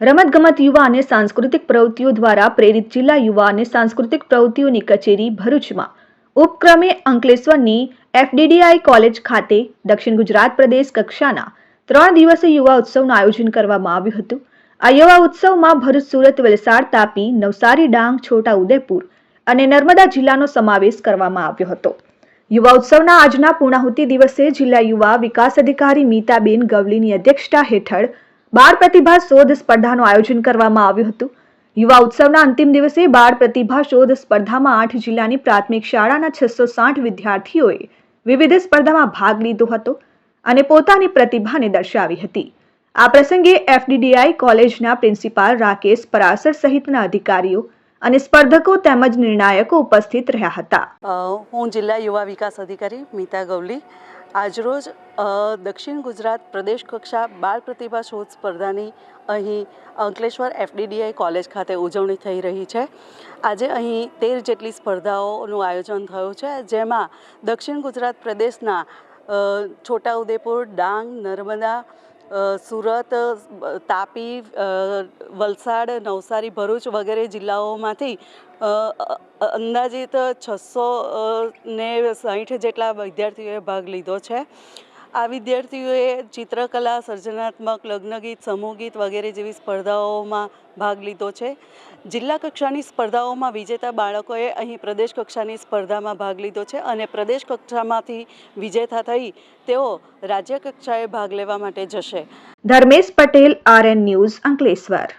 રમતગમત યુવા અને સાંસ્કૃતિક પ્રવૃત્તિઓ દ્વારા પ્રેરિત જિલ્લા યુવા અને સાંસ્કૃતિક પ્રવૃત્તિઓની કચેરી ભરૂચમાં. ઉપક્રમે અંકલેશ્વરની એફડીડીઆઈ કોલેજ ખાતે દક્ષિણ ગુજરાત પ્રદેશ કક્ષાના ત્રણ દિવસીય યુવા ઉત્સવનું આયોજન કરવામાં આવ્યું હતું. આ યુવા ઉત્સવમાં ભરૂચ, સુરત, વલસાડ, તાપી, નવસારી, ડાંગ, છોટા ઉદેપુર અને નર્મદા જિલ્લાનો સમાવેશ કરવામાં આવ્યો હતો. યુવા ઉત્સવના આજના પૂર્ણાહુતિ દિવસે જિલ્લા યુવા વિકાસ અધિકારી મીતાબેન ગવલીની અધ્યક્ષતા હેઠળ બાળ પ્રતિભા શોધ સ્પર્ધાનું આયોજન કરવામાં આવ્યું હતું. યુવા ઉત્સવના અંતિમ દિવસે બાળ પ્રતિભા શોધ સ્પર્ધામાં આઠ જિલ્લાની પ્રાથમિક શાળાના છસો સાઠ વિદ્યાર્થીઓએ વિવિધ સ્પર્ધામાં ભાગ લીધો હતો અને પોતાની પ્રતિભાને દર્શાવી હતી. આ પ્રસંગે એફડીડીઆઈ કોલેજના પ્રિન્સિપાલ રાકેશ પરાસર સહિતના અધિકારીઓ અને સ્પર્ધકો તેમજ નિર્ણાયકો ઉપસ્થિત રહ્યા હતા. હું જિલ્લા યુવા વિકાસ અધિકારી મીતા ગવલી આજરોજ દક્ષિણ ગુજરાત પ્રદેશ કક્ષા બાળ પ્રતિભા શોધ સ્પર્ધાની અહીં અંકલેશ્વર એફડીડીઆઈ કોલેજ ખાતે ઉજવણી થઈ રહી છે. આજે અહીં તેર જેટલી સ્પર્ધાઓનું આયોજન થયું છે, જેમાં દક્ષિણ ગુજરાત પ્રદેશના છોટાઉદેપુર, ડાંગ, નર્મદા સુરત તાપી વલસાડ, નવસારી, ભરૂચ વગેરે જિલ્લાઓમાંથી અંદાજિત છસો ને સાહીઠ જેટલા વિદ્યાર્થીઓએ ભાગ લીધો છે. આ વિદ્યાર્થીઓએ ચિત્રકલા, સર્જનાત્મક, લગ્નગીત, સમૂહગીત વગેરે જેવી સ્પર્ધાઓમાં ભાગ લીધો છે. જિલ્લા કક્ષાની સ્પર્ધાઓમાં વિજેતા બાળકોએ અહીં પ્રદેશ કક્ષાની સ્પર્ધામાં ભાગ લીધો છે અને પ્રદેશ કક્ષામાંથી વિજેતા થઈ તેઓ રાજ્ય કક્ષાએ ભાગ લેવા માટે જશે. Dharmesh Patel, RN news Ankleshwar.